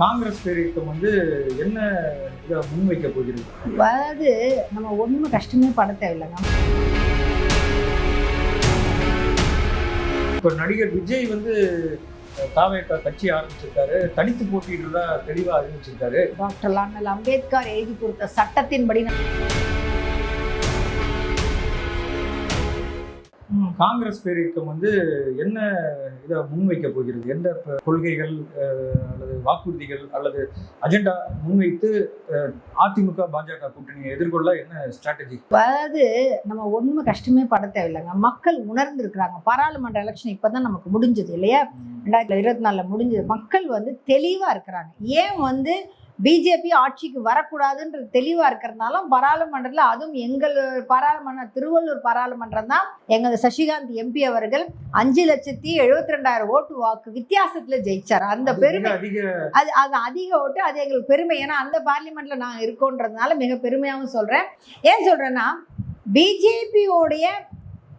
காங்கிரஸ் பேரியக்கம் வந்து என்ன இதை முன்வைக்க போகிறது? அதாவது நம்ம ஒன்றுமே கஷ்டமே பட தேவையில்லைங்க இப்போ நடிகர் விஜய் வந்து தாவேக்கா கட்சி ஆரம்பிச்சிருக்காரு. தனித்து போட்டியிடுறதா தெளிவாக அறிவிச்சிருக்காரு. டாக்டர் அண்ணல் அம்பேத்கர் எழுதி கொடுத்த சட்டத்தின்படி காங்கிரஸ் பேரியக்கம் வந்து என்ன இதை முன்வைக்க போகிறது? எந்த கொள்கைகள் அல்லது வாக்குறுதிகள் அல்லது அஜெண்டா முன்வைத்து அதிமுக பாஜக கூட்டணியை எதிர்கொள்ள என்ன ஸ்ட்ராட்டஜி அதாவது நம்ம ஒன்றுமே கஷ்டமே பட தேவையில்லைங்க. மக்கள் உணர்ந்திருக்கிறாங்க. பாராளுமன்ற எலெக்ஷன் இப்பதான் நமக்கு முடிஞ்சது இல்லையா? ரெண்டாயிரத்தி இருபத்தி நாலில் முடிஞ்சது. மக்கள் வந்து தெளிவாக இருக்கிறாங்க. ஏன் வந்து பிஜேபி ஆட்சிக்கு வரக்கூடாதுன்றது தெளிவாக இருக்கிறதுனால பாராளுமன்றத்தில் அதுவும் எங்கள் பாராளுமன்ற திருவள்ளூர் பாராளுமன்றம் தான் எங்கள் சசிகாந்த் எம்பி அவர்கள் அஞ்சு லட்சத்தி எழுபத்தி ரெண்டாயிரம் ஓட்டு வாக்கு வித்தியாசத்தில் ஜெயிச்சார். அந்த பெருமை அது அது அதிக ஓட்டு அது எங்களுக்கு பெருமை. ஏன்னா அந்த பார்லிமெண்ட்ல நாங்கள் இருக்கோன்றதுனால மிக பெருமையாகவும் சொல்றேன். ஏன் சொல்றேன்னா பிஜேபியோடைய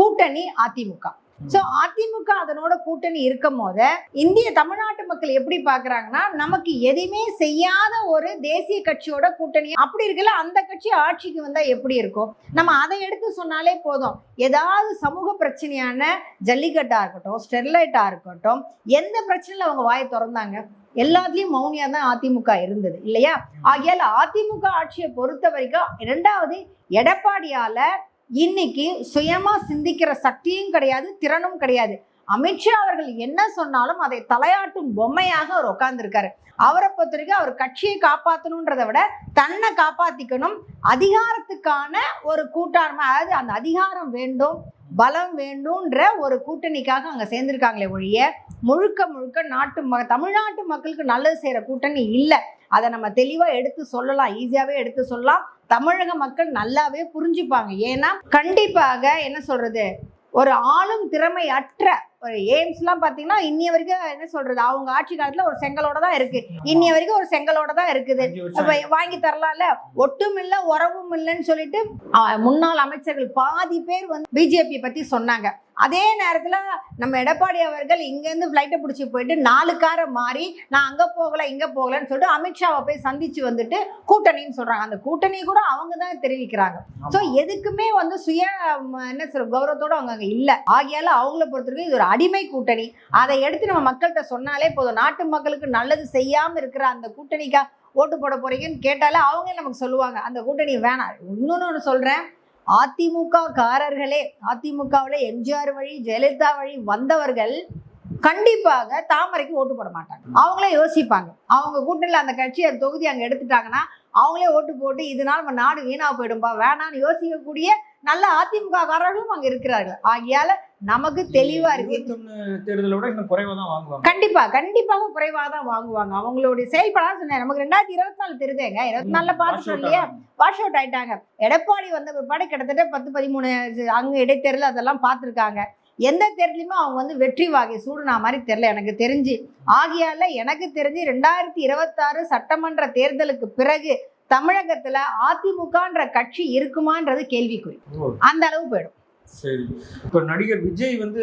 கூட்டணி அதிமுக. ஸோ அதிமுக அதனோட கூட்டணி இருக்கும் போது இந்திய தமிழ்நாட்டு மக்கள் எப்படி பார்க்கறாங்கன்னா நமக்கு எதையுமே செய்யாத ஒரு தேசிய கட்சியோட கூட்டணி. அப்படி இருக்கல அந்த கட்சி ஆட்சிக்கு வந்தால் எப்படி இருக்கும்? நம்ம அதை எடுத்து சொன்னாலே போதும். ஏதாவது சமூக பிரச்சனையான ஜல்லிக்கட்டாக இருக்கட்டும் ஸ்டெர்லைட்டாக இருக்கட்டும் எந்த பிரச்சனையில அவங்க வாயை திறந்தாங்க? எல்லாத்துலேயும் மௌனியாக தான் அதிமுக இருந்தது இல்லையா? ஆகையால் அதிமுக ஆட்சியை பொறுத்த வரைக்கும் இரண்டாவது எடப்பாடியால இன்னைக்கு சுயமாக சிந்திக்கிற சக்தியும் கிடையாது திறனும் கிடையாது. அமித்ஷா அவர்கள் என்ன சொன்னாலும் அதை தலையாட்டும் பொம்மையாக அவர் உட்கார்ந்துருக்காரு. அவரை பொறுத்த வரைக்கும் அவர் கட்சியை காப்பாற்றணுன்றதை விட தன்னை காப்பாற்றிக்கணும் அதிகாரத்துக்கான ஒரு கூட்டாண்மை அதாவது அந்த அதிகாரம் வேண்டும் பலம் வேண்டும்ன்ற ஒரு கூட்டணிக்காக அங்கே சேர்ந்திருக்காங்களே ஒழிய முழுக்க முழுக்க நாட்டு ம தமிழ்நாட்டு மக்களுக்கு நல்லது செய்கிற கூட்டணி இல்லை. அதை நம்ம தெளிவாக எடுத்து சொல்லலாம் ஈஸியாகவே எடுத்து சொல்லலாம். தமிழக மக்கள் நல்லாவே புரிஞ்சுப்பாங்க. ஏன்னா கண்டிப்பாக என்ன சொல்றது? ஒரு ஆளும் திறமை அற்ற ஒரு எய்ம்ஸ்லாம் பார்த்தீங்கன்னா இன்னிய வரைக்கும் என்ன சொல்றது? அவங்க ஆட்சி காலத்தில் ஒரு செங்கலோட தான் இருக்கு. இன்னிய வரைக்கும் ஒரு செங்கலோட தான் இருக்குது. வருஷம் வாங்கி தரலாம்ல? ஒட்டும் இல்ல உறவும் இல்லைன்னு சொல்லிட்டு முன்னாள் அமைச்சர்கள் பாதி பேர் வந்து பிஜேபி பத்தி சொன்னாங்க. அதே நேரத்துல நம்ம எடப்பாடி அவர்கள் இங்கேருந்து ஃப்ளைட்டை பிடிச்சி போயிட்டு நாலு காரை மாறி நான் அங்க போகல இங்க போகலன்னு சொல்லிட்டு அமித்ஷாவை போய் சந்திச்சு வந்துட்டு கூட்டணின்னு சொல்றாங்க. அந்த கூட்டணி கூட அவங்க தான் தெரிவிக்கிறாங்க ஸோ எதுக்குமே வந்து சுய என்ன சொல்ற கௌரவத்தோட அவங்க அங்கே இல்லை. ஆகையால அவங்கள பொறுத்த வரைக்கும் இது ஒரு அடிமை கூட்டணி. அதை எடுத்து நம்ம மக்கள்கிட்ட சொன்னாலே போதும். நாட்டு மக்களுக்கு நல்லது செய்யாம இருக்கிற அந்த கூட்டணிக்கா ஓட்டு போட போறீங்கன்னு கேட்டாலே அவங்க நமக்கு சொல்லுவாங்க. அந்த கூட்டணி வேணாம். இன்னொன்னு ஒன்று சொல்றேன். அதிமுக காரர்களே அதிமுகவில் எம்ஜிஆர் வழி ஜெயலலிதா வழி வந்தவர்கள் கண்டிப்பாக தாமரைக்கு ஓட்டு போட மாட்டாங்க. அவங்களே யோசிப்பாங்க. அவங்க கூட்டணியில் அந்த கட்சி அந்த தொகுதி அங்கே எடுத்துட்டாங்கன்னா அவங்களே ஓட்டு போட்டு இதனால் நம்ம நாடு வீணாக போயிடும்பா வேணாம்னு யோசிக்கக்கூடிய நல்ல அதிமுக காரர்களும் அங்கே இருக்கிறார்கள். ஆகியால் நமக்கு தெளிவா இருக்கு. தேர்தலை விட இன்னும் குறைவா தான் வாங்குவாங்க. கண்டிப்பா கண்டிப்பாக குறைவாக தான் வாங்குவாங்க. அவங்களுடைய செயல்படாத சொன்னேன். நமக்கு ரெண்டாயிரத்தி இருபத்தி நாலு தெரியுதேங்க. இருபத்தி நாலுல out இல்லையா. வாஷ் அவுட் ஆயிட்டாங்க. எடப்பாடி வந்த பிற்பாடு கிட்டத்தட்ட பத்து பதிமூணு அங்க இடைத்தேர்தல் அதெல்லாம் பார்த்துருக்காங்க. எந்த தேர்தலையுமே அவங்க வந்து வெற்றி வாகை சூடுனா மாதிரி தெரியல. எனக்கு தெரிஞ்சு. ஆகையால எனக்கு தெரிஞ்சு ரெண்டாயிரத்தி இருபத்தாறு சட்டமன்ற தேர்தலுக்கு பிறகு தமிழகத்துல அதிமுகன்ற கட்சி இருக்குமான்றது கேள்விக்குறி. அந்த அளவு போயிடும். சரி. இப்போ நடிகர் விஜய் வந்து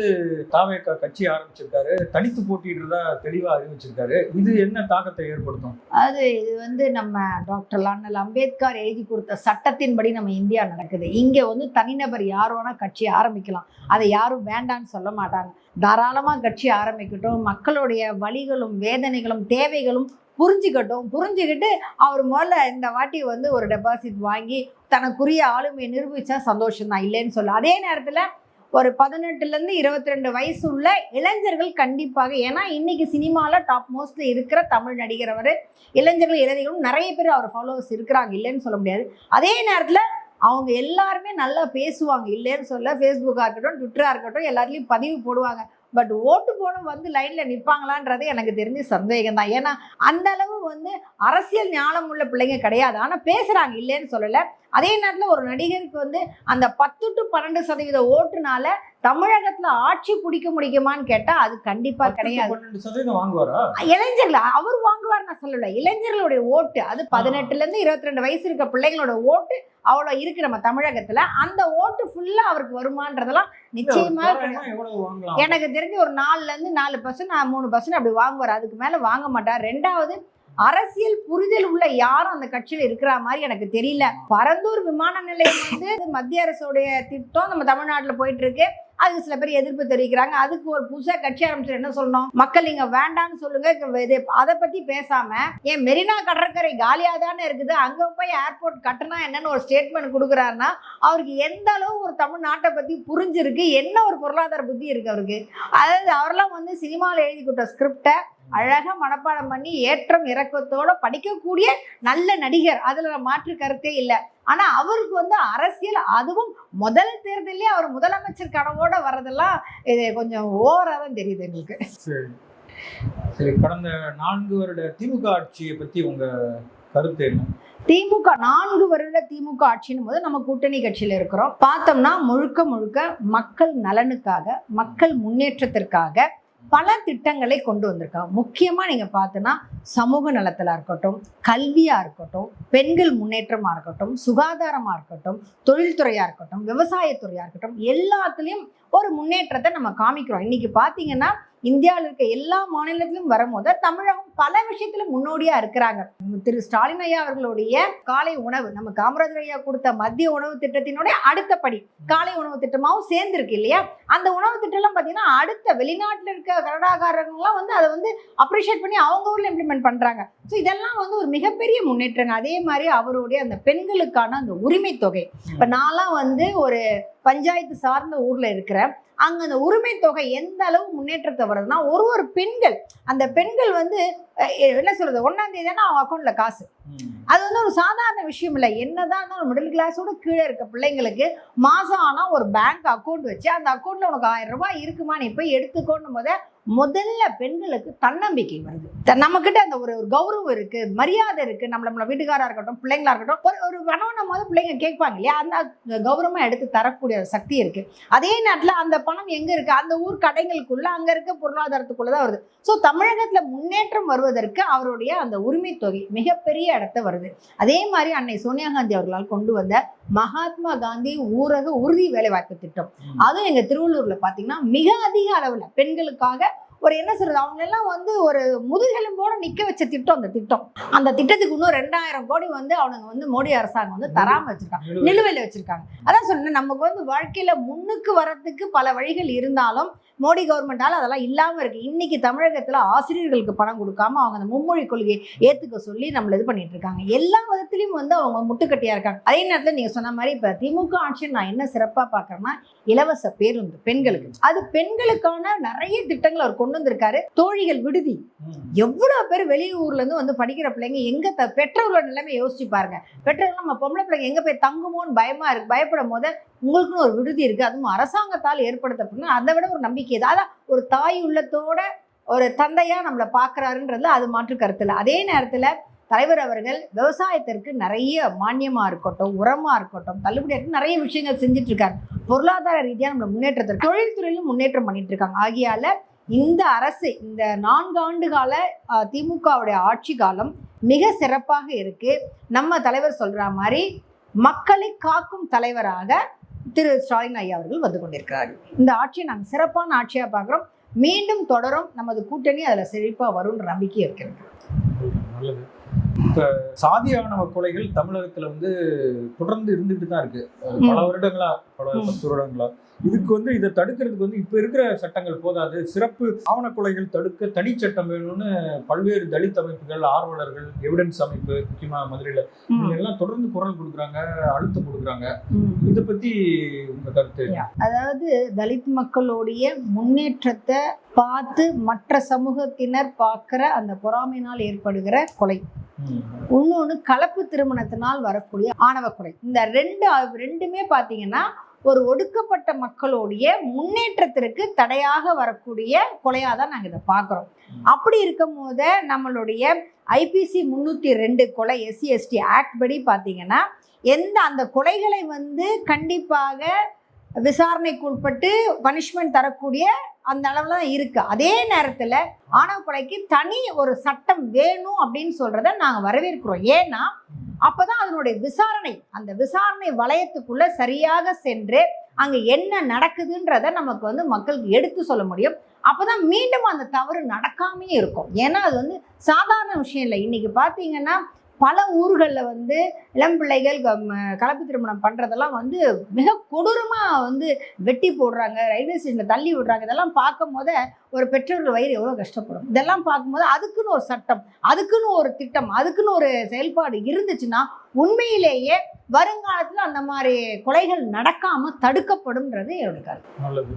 தாவேக்கா கட்சி ஆரம்பிச்சிருக்காரு. தனித்து போட்டிடுறதா தெளிவாக அறிவிச்சிருக்காரு. இது என்ன தாக்கத்தை ஏற்படுத்தும்? அது இது வந்து நம்ம டாக்டர் லானல் அம்பேத்கர் எழுதி கொடுத்த சட்டத்தின்படி நம்ம இந்தியா நடக்குது. இங்கே வந்து தனிநபர் யார் வேணால் கட்சி ஆரம்பிக்கலாம். அதை யாரும் வேண்டான்னு சொல்ல மாட்டாங்க. தாராளமாக கட்சி ஆரம்பிக்கட்டும். மக்களுடைய வழிகளும் வேதனைகளும் தேவைகளும் புரிஞ்சுக்கட்டும். புரிஞ்சுக்கிட்டு அவர் முதல்ல இந்த வாட்டி வந்து ஒரு டெபாசிட் வாங்கி தனக்குரிய ஆளுமையை நிரூபித்தா சந்தோஷம் தான் இல்லைன்னு சொல்ல அதே நேரத்தில் ஒரு பதினெட்டுலேருந்து இருபத்தி ரெண்டு வயசு உள்ள இளைஞர்கள் கண்டிப்பாக ஏன்னா இன்றைக்கி சினிமாவில் டாப் மோஸ்ட்டில் இருக்கிற தமிழ் நடிகர் அவர் இளைஞர்கள் இளைஞர்களும் நிறைய பேர் அவர் ஃபாலோவர்ஸ் இருக்கிறாங்க. இல்லைன்னு சொல்ல முடியாது. அதே நேரத்தில் அவங்க எல்லாருமே நல்லா பேசுவாங்க. இல்லைன்னு சொல்ல ஃபேஸ்புக்காக இருக்கட்டும் ட்விட்டராக இருக்கட்டும் எல்லாத்துலேயும் பதிவு போடுவாங்க. பட் ஓட்டு போடும் வந்து லைனில் நிற்பாங்களான்றது எனக்கு தெரிஞ்சு சந்தேகம் தான் ஏன்னா அந்த அளவு வந்து அரசியல் ஞானம் உள்ள பிள்ளைங்க கிடையாது. ஆனால் பேசுகிறாங்க இல்லைன்னு சொல்லலை. அதே நேரத்துல ஒரு நடிகருக்கு வந்து அந்த பத்து டு பன்னெண்டு சதவீத ஓட்டுனால தமிழகத்துல ஆட்சி பிடிக்க முடியுமான்னு கேட்டா அது கண்டிப்பா கிடையாது. இளைஞர்கள் அவர் வாங்குவார் நான் சொல்லல. இளைஞர்களுடைய ஓட்டு அது பதினெட்டுல இருந்து இருபத்தி ரெண்டு வயசு இருக்க பிள்ளைங்களோட ஓட்டு அவ்வளவு இருக்கு நம்ம தமிழகத்துல. அந்த ஓட்டு ஃபுல்லா அவருக்கு வருமான்றதெல்லாம் நிச்சயமா எனக்கு தெரிஞ்சு ஒரு நாலுல இருந்து நாலு பர்சன்ட் மூணு பர்சன்ட் அப்படி வாங்குவார். அதுக்கு மேல வாங்க மாட்டார். ரெண்டாவது அரசியல் புரிதல் உள்ள யாரும் அந்த கட்சியில் இருக்கிற மாதிரி எனக்கு தெரியல. பரந்தூர் விமான நிலையம் வந்து மத்திய அரசுடைய திட்டம். நம்ம தமிழ்நாட்டில் போயிட்டு இருக்கு அதுக்கு சில பேர் எதிர்ப்பு தெரிவிக்கிறாங்க. அதுக்கு ஒரு புதுசாக கட்சி ஆரம்பிச்சு என்ன சொல்லணும்? மக்கள் இங்க வேண்டாம்னு சொல்லுங்க. இது அதை பத்தி பேசாம ஏன் மெரினா கடற்கரை காலியாக தானே இருக்குது. அங்க போய் ஏர்போர்ட் கட்டினா என்னன்னு ஒரு ஸ்டேட்மெண்ட் கொடுக்குறாருன்னா அவருக்கு எந்த அளவு ஒரு தமிழ்நாட்டை பத்தி புரிஞ்சிருக்கு? என்ன ஒரு பொருளாதார புத்தி இருக்கு அவருக்கு? அதாவது அவரெல்லாம் வந்து சினிமாவில் எழுதி கொடுத்த ஸ்கிரிப்டை அழகா மனப்பாடம் பண்ணி ஏற்றம் இறக்கத்தோட படிக்கக்கூடிய நல்ல நடிகர். அதுல மாற்று கருத்தே இல்லை. ஆனா அவருக்கு வந்து அரசியல் அதுவும் முதல் தேர்தலே அவர் முதலமைச்சர் கனவோட வர்றதெல்லாம் இது கொஞ்சம் ஓவரா தான் தெரியுது எங்களுக்கு. சரி. கடந்த நான்கு வருட திமுக ஆட்சியை பத்தி உங்க கருத்து என்ன? திமுக நான்கு வருட திமுக ஆட்சியின் போது நம்ம கூட்டணி கட்சியில இருக்கிறோம். பார்த்தோம்னா முழுக்க முழுக்க மக்கள் நலனுக்காக மக்கள் முன்னேற்றத்திற்காக பல திட்டங்களை கொண்டு வந்திருக்காங்க. முக்கியமாக நீங்கள் பார்த்தோன்னா சமூக நலத்தில் இருக்கட்டும் கல்வியாக இருக்கட்டும் பெண்கள் முன்னேற்றமாக இருக்கட்டும் சுகாதாரமாக இருக்கட்டும் தொழில்துறையாக இருக்கட்டும் விவசாயத்துறையாக இருக்கட்டும் எல்லாத்துலேயும் ஒரு முன்னேற்றத்தை நம்ம காமிக்கிறோம். இன்னைக்கு பார்த்தீங்கன்னா இந்தியாவில் இருக்க எல்லா மாநிலத்திலும் வரும்போது தமிழகம் பல விஷயத்துல முன்னோடியா இருக்கிறாங்க. திரு ஸ்டாலின் ஐயா அவர்களுடைய காலை உணவு நம்ம காமராஜர் ஐயா கொடுத்த மத்திய உணவு திட்டத்தினுடைய அடுத்த படி காலை உணவு திட்டமாகவும் சேர்ந்துருக்கு இல்லையா? அந்த உணவு திட்டம்லாம் பார்த்தீங்கன்னா அடுத்த வெளிநாட்டில் இருக்க கனடாக்காரங்களாம் வந்து அதை வந்து அப்ரிஷியேட் பண்ணி அவங்க ஊரில் இம்ப்ளிமெண்ட் பண்ணுறாங்க ஸோ இதெல்லாம் வந்து ஒரு மிகப்பெரிய முன்னேற்றங்க. அதே மாதிரி அவருடைய அந்த பெண்களுக்கான அந்த உரிமை தொகை. இப்போ நான்லாம் வந்து ஒரு பஞ்சாயத்து சார்ந்த ஊரில் இருக்கிறேன். அங்கே அந்த உரிமை தொகை எந்த அளவு முன்னேற்றத்தை வருதுன்னா ஒரு ஒரு பெண்கள் அந்த பெண்கள் வந்து என்ன சொல்றது ஒன்றாம் தேதி அவங்க அக்கௌண்ட்ல காசு. அது வந்து ஒரு சாதாரண விஷயம் இல்லை. என்னதான் இருந்தாலும் மிடில் கிளாஸோட கீழே இருக்க பிள்ளைங்களுக்கு மாதம் ஆனால் ஒரு பேங்க் அக்கௌண்ட் வச்சு அந்த அக்கௌண்ட்டில் உனக்கு ஆயிரம் ரூபாய் இருக்குமா நீ போய் எடுத்துக்கோன்னு போத முதல்ல பெண்களுக்கு தன்னம்பிக்கை வருது. த- நம்மக்கிட்ட அந்த ஒரு ஒரு கௌரவம் இருக்கு மரியாதை இருக்கு. நம்மள நம்மள வீட்டுக்காரா இருக்கட்டும் பிள்ளைங்களா இருக்கட்டும் ஒரு ஒரு பணம் போது பிள்ளைங்க கேட்பாங்க இல்லையா? அந்த கௌரவமாக எடுத்து தரக்கூடிய ஒரு சக்தி இருக்கு. அதே நேரத்தில் அந்த பணம் எங்க இருக்கு? அந்த ஊர் கடைகளுக்குள்ள அங்க இருக்க பொருளாதாரத்துக்குள்ள தான் வருது. ஸோ தமிழகத்துல முன்னேற்றம் வருவதற்கு அவருடைய அந்த உரிமை தொகை மிகப்பெரிய இடத்த வருது அதே மாதிரி அன்னை சோனியா காந்தி அவர்களால் கொண்டு வந்த மகாத்மா காந்தி ஊரக உறுதி வேலைவாய்ப்பு திட்டம். அதுவும் எங்க திருவள்ளூர்ல பாத்தீங்கன்னா மிக அதிக அளவுல பெண்களுக்காக ஒரு என்ன சொல்றது அவங்க எல்லாம் வந்து ஒரு முதுகெலும்போட நிக்க வச்ச திட்டம் அந்த திட்டம். அந்த திட்டத்துக்கு இன்னும் ரெண்டாயிரம் கோடி வந்து அவனுங்க வந்து மோடி அரசாங்கம் வந்து தராம வச்சிருக்காங்க நிலுவையில் வச்சிருக்காங்க. அதான் சொன்னேன் நமக்கு வந்து வாழ்க்கையில முன்னுக்கு வரத்துக்கு பல வழிகள் இருந்தாலும் மோடி கவர்மெண்டால அதெல்லாம் இல்லாம இருக்கு. இன்னைக்கு தமிழகத்துல ஆசிரியர்களுக்கு பணம் கொடுக்காம அவங்க அந்த மும்மொழி கொள்கையை ஏத்துக்க சொல்லி நம்மள இது பண்ணிட்டு இருக்காங்க. எல்லா விதத்திலயும் வந்து அவங்க முட்டுக்கட்டியா இருக்காங்க. அதே நேரத்துல நீங்க சொன்ன மாதிரி இப்ப திமுக ஆட்சியில் நான் என்ன சிறப்பா பாக்குறேன்னா இலவச பேருந்து பெண்களுக்கு. அது பெண்களுக்கான நிறைய திட்டங்கள் அவர் கொண்டு வந்திருக்காரு தோழிகள் விடுதி. எவ்வளவு பேர் வெளியூர்ல இருந்து வந்து படிக்கிற பிள்ளைங்க எங்க த பெற்றோர்களோட நிலைமை யோசிச்சு பாருங்க. பெற்றோர்கள் நம்ம பொம்பளை பிள்ளைங்க எங்க போய் தங்குமோன்னு பயமா இருக்கு பயப்படும் போது உங்களுக்குன்னு ஒரு விடுதி இருக்கு. அதுவும் அரசாங்கத்தால் ஏற்படுத்தப்படணும். அதை விட ஒரு நம்பிக்கை இது. அதான் ஒரு தாய் உள்ளத்தோட ஒரு தந்தையா நம்மளை பாக்குறாருன்றதுல அது மாற்று கருத்து இல்லை அதே நேரத்துல தலைவர் அவர்கள் விவசாயத்திற்கு நிறைய மானியமா இருக்கட்டும் உரமா இருக்கட்டும் தள்ளுபடியா இருக்கட்டும் நிறைய விஷயங்கள் செஞ்சுட்டு இருக்காரு. பொருளாதார ரீதியா நம்மள முன்னேற்றத்திற்கு தொழில்துறையிலும் முன்னேற்றம் பண்ணிட்டு இருக்காங்க. ஆகியால இந்த அரசு இந்த நான்கு ஆண்டு கால திமுகவுடைய ஆட்சி காலம் மிக சிறப்பாக இருக்கு. நம்ம தலைவர் சொல்ற மாதிரி மக்களை காக்கும் தலைவராக திரு. ஸ்டாலின் ஐயா அவர்கள் வந்து கொண்டிருக்கிறார்கள் இந்த ஆட்சியை நாங்கள் சிறப்பான ஆட்சியாக பார்க்குறோம். மீண்டும் தொடரும். நமது கூட்டணி அதில் செழிப்பாக வரும்ன்ற நம்பிக்கை இருக்கிறது. நல்லது. இப்ப சாதியானவ கொலைகள் தமிழகத்துல வந்து தொடர்ந்து இருந்துகிட்டு தான் இருக்கு பல வருடங்களா பல. பத்து வருடங்களா இதுக்கு வந்து இதை தடுக்கிறதுக்கு வந்து இப்ப இருக்கிற சட்டங்கள் போதாது சிறப்பு ஆவண கொலைகள் தடுக்க தனி சட்டம் வேணும்னு பல்வேறு தலித் அமைப்புகள் ஆர்வலர்கள் எவிடன்ஸ் அமைப்பு முக்கியமா மதுரையில எல்லாம் தொடர்ந்து குரல் கொடுக்குறாங்க அழுத்தம் கொடுக்குறாங்க. இதை பத்தி உங்க கருத்து? அதாவது தலித் மக்களுடைய முன்னேற்றத்தை பார்த்து மற்ற சமூகத்தினர் பார்க்கிற அந்த பொறாமையினால் ஏற்படுகிற கொலை. இன்னொன்று கலப்பு திருமணத்தினால் வரக்கூடிய ஆணவ கொலை இந்த ரெண்டு ரெண்டுமே பார்த்தீங்கன்னா ஒரு ஒடுக்கப்பட்ட மக்களுடைய முன்னேற்றத்திற்கு தடையாக வரக்கூடிய கொலையாக தான் நாங்கள் இதை பார்க்குறோம் அப்படி இருக்கும் போது நம்மளுடைய ஐபிசி முந்நூற்றி ரெண்டு கொலை எஸ்சி எஸ்டி ஆக்ட் படி பார்த்தீங்கன்னா எந்த அந்த கொலைகளை வந்து கண்டிப்பாக விசாரணைக்கு உட்பட்டு பனிஷ்மெண்ட் தரக்கூடிய அந்த அளவில் தான் இருக்குது அதே நேரத்தில் ஆணவ கொலைக்கு தனி ஒரு சட்டம் வேணும் அப்படின்னு சொல்கிறத நாங்கள் வரவேற்கிறோம். ஏன்னா அப்போ தான் அதனுடைய விசாரணை அந்த விசாரணை வளையத்துக்குள்ளே சரியாக சென்று அங்கே என்ன நடக்குதுன்றத நமக்கு வந்து மக்களுக்கு எடுத்து சொல்ல முடியும். அப்போ தான் மீண்டும் அந்த தவறு நடக்காமே இருக்கும். ஏன்னா அது வந்து சாதாரண விஷயம் இல்லை. இன்றைக்கி பார்த்தீங்கன்னா பல ஊர்களில் வந்து இளம் பிள்ளைகள் க- ம- கலப்பு திருமணம் பண்ணுறதெல்லாம் வந்து மிக கொடூரமாக வந்து வெட்டி போடுறாங்க. ரயில்வே ஸ்டேஷனில் தள்ளி விடுறாங்க. இதெல்லாம் பார்க்கும் போது ஒரு பெற்றோர்கள் வயிறு எவ்வளோ கஷ்டப்படும். இதெல்லாம் பார்க்கும்போது அதுக்குன்னு ஒரு சட்டம் அதுக்குன்னு ஒரு திட்டம் அதுக்குன்னு ஒரு செயல்பாடு இருந்துச்சுன்னா உண்மையிலேயே வருங்காலத்தில் அந்த மாதிரி கொலைகள் நடக்காமல் தடுக்கப்படும்ன்றது என்னோட கருத்து. நல்லது.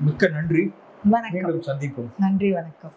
மிக்க நன்றி. வணக்கம். சந்திப்போம். நன்றி வணக்கம்.